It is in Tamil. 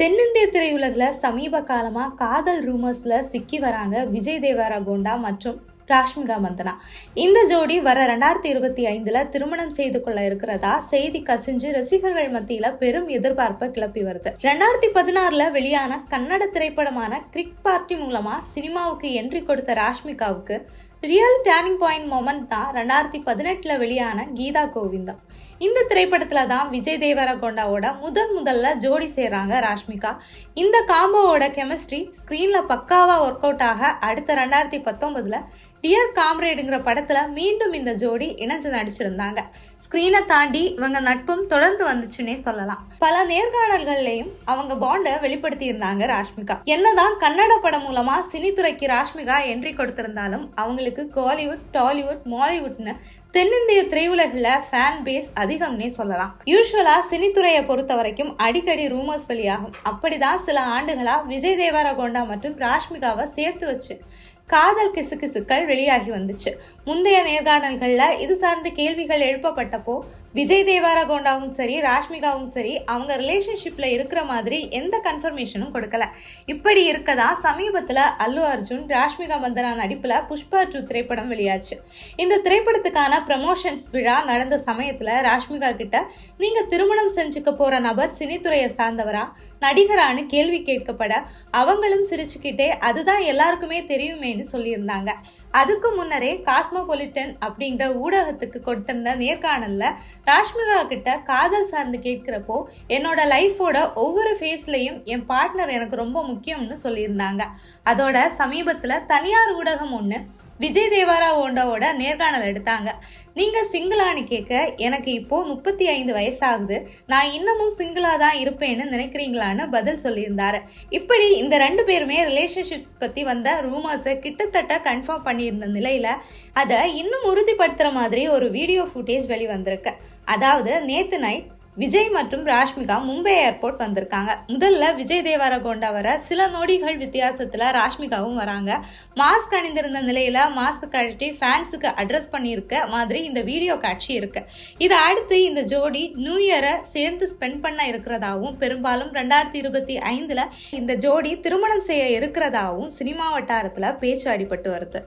தென்னிந்திய திரையுலகில் சமீப காலமாக காதல் ரூமர்ஸில் சிக்கி வராங்க விஜய் தேவரா கோண்டா மற்றும் ராஷ்மிகா மந்தனா. இந்த ஜோடி வர ரெண்டாயிரத்தி இருபத்தி ஐந்தில் திருமணம் செய்து கொள்ள இருக்கிறதா செய்தி கசிஞ்சு ரசிகர்கள் மத்தியில் பெரும் எதிர்பார்ப்பை கிளப்பி வருது. ரெண்டாயிரத்தி பதினாறில் வெளியான கன்னட திரைப்படமான கிரிக் பார்ட்டி மூலமாக சினிமாவுக்கு என்ட்ரி கொடுத்த ராஷ்மிகாவுக்கு ரியல் டேர்னிங் பாயிண்ட் மொமெண்ட் தான் ரெண்டாயிரத்தி பதினெட்டில் வெளியான கீதா கோவிந்தம். இந்த திரைப்படத்தில் தான் விஜய் தேவரகொண்டாவோட முதன் முதல்ல ஜோடி செய்கிறாங்க ராஷ்மிகா. இந்த காம்போவோட கெமிஸ்ட்ரி ஸ்க்ரீனில் பக்காவாக ஒர்க் அவுட் ஆக அடுத்த ரெண்டாயிரத்தி பத்தொன்பதில் டியர் காம்ரேடுங்கிற படத்தில் மீண்டும் இந்த ஜோடி இணைஞ்சு நடிச்சிருந்தாங்க. ஸ்க்ரீனை தாண்டி இவங்க நட்பும் தொடர்ந்து வந்துச்சுன்னே சொல்லலாம். பல நேர்காணல்கள்லையும் அவங்க பாண்டை வெளிப்படுத்தி இருந்தாங்க ராஷ்மிகா. என்னதான் கன்னட படம் மூலமா சினித்துறைக்கு ராஷ்மிகா என்ட்ரி கொடுத்திருந்தாலும் அவங்களுக்கு கோலிவுட் டாலிவுட் மாலிவுட்னு தென்னிந்திய திரையுலகில் ஃபேன் பேஸ் அதிகம்னே சொல்லலாம். யூஸ்வலாக சினித்துறையை பொறுத்த வரைக்கும் அடிக்கடி ரூமர்ஸ் வெளியாகும். அப்படிதான் சில ஆண்டுகளா விஜய் தேவரகொண்டா மற்றும் ராஷ்மிகாவை சேர்த்து வச்சு காதல் கிசுகிசுக்கள் வெளியாகி வந்துச்சு. முந்தைய நேர்காணல்களில் இது சார்ந்த கேள்விகள் எழுப்பப்பட்டப்போ விஜய் தேவாரகோண்டாவும் சரி ராஷ்மிகாவும் சரி அவங்க ரிலேஷன்ஷிப்பில் இருக்கிற மாதிரி எந்த கன்ஃபர்மேஷனும் கொடுக்கல. இப்படி இருக்கதா சமீபத்தில் அல்லு அர்ஜுன் ராஷ்மிகா மந்தனா நடிப்பில் புஷ்பா டூ திரைப்படம் வெளியாச்சு. இந்த திரைப்படத்துக்கான ப்ரமோஷன்ஸ் விழா நடந்த சமயத்தில் ராஷ்மிகா கிட்ட நீங்கள் திருமணம் செஞ்சுக்க போகிற நபர் சினித்துறையை சார்ந்தவரா? நடிகரான்னு கேள்வி கேட்கப்பட அவங்களும் சிரிச்சுக்கிட்டே அதுதான் எல்லாருக்குமே தெரியுமேன்னு சொல்லியிருந்தாங்க. அதுக்கு முன்னரே காஸ்மோபொலிட்டன் அப்படிங்கிற ஊடகத்துக்கு கொடுத்திருந்த நேர்காணலில் ராஷ்மிகா கிட்ட காதல் சார்ந்து கேட்கிறப்போ என்னோட லைஃபோட ஒவ்வொரு ஃபேஸ்லையும் என் பார்ட்னர் எனக்கு ரொம்ப முக்கியம்னு சொல்லியிருந்தாங்க. அதோட சமீபத்தில் தனியார் ஊடகம் ஒன்று விஜய் தேவாரா ஓண்டாவோட நேர்காணல் எடுத்தாங்க. நீங்கள் சிங்கிளான்னு கேட்க எனக்கு இப்போ முப்பத்தி ஐந்து வயசாகுது. நான் இன்னமும் சிங்கிளாக தான் இருப்பேன்னு நினைக்கிறீங்களான்னு பதில் சொல்லியிருந்தாரு. இப்படி இந்த ரெண்டு பேருமே ரிலேஷன்ஷிப்ஸ் பற்றி வந்த ரூமர்ஸை கிட்டத்தட்ட கன்ஃபார்ம் பண்ணியிருந்த நிலையில் அதை இன்னும் உறுதிப்படுத்துகிற மாதிரி ஒரு வீடியோ ஃபுட்டேஜ் வெளிவந்திருக்கு. அதாவது நேத்து நைட் விஜய் மற்றும் ராஷ்மிகா மும்பை ஏர்போர்ட் வந்திருக்காங்க. முதல்ல விஜய் தேவரகொண்டா வர சில நொடிகள் வித்தியாசத்தில் ராஷ்மிகாவும் வராங்க. மாஸ்க் அணிந்திருந்த நிலையில் மாஸ்க் கழட்டி ஃபேன்ஸுக்கு அட்ரஸ் பண்ணியிருக்க மாதிரி இந்த வீடியோ காட்சி இருக்கு. இதை அடுத்து இந்த ஜோடி நியூ இயரை சேர்ந்து ஸ்பெண்ட் பண்ண இருக்கிறதாவும் பெரும்பாலும் ரெண்டாயிரத்தி இருபத்தி ஐந்தில் இந்த ஜோடி திருமணம் செய்ய இருக்கிறதாவும் சினிமா வட்டாரத்தில் பேச்சு அடிபட்டு வருது.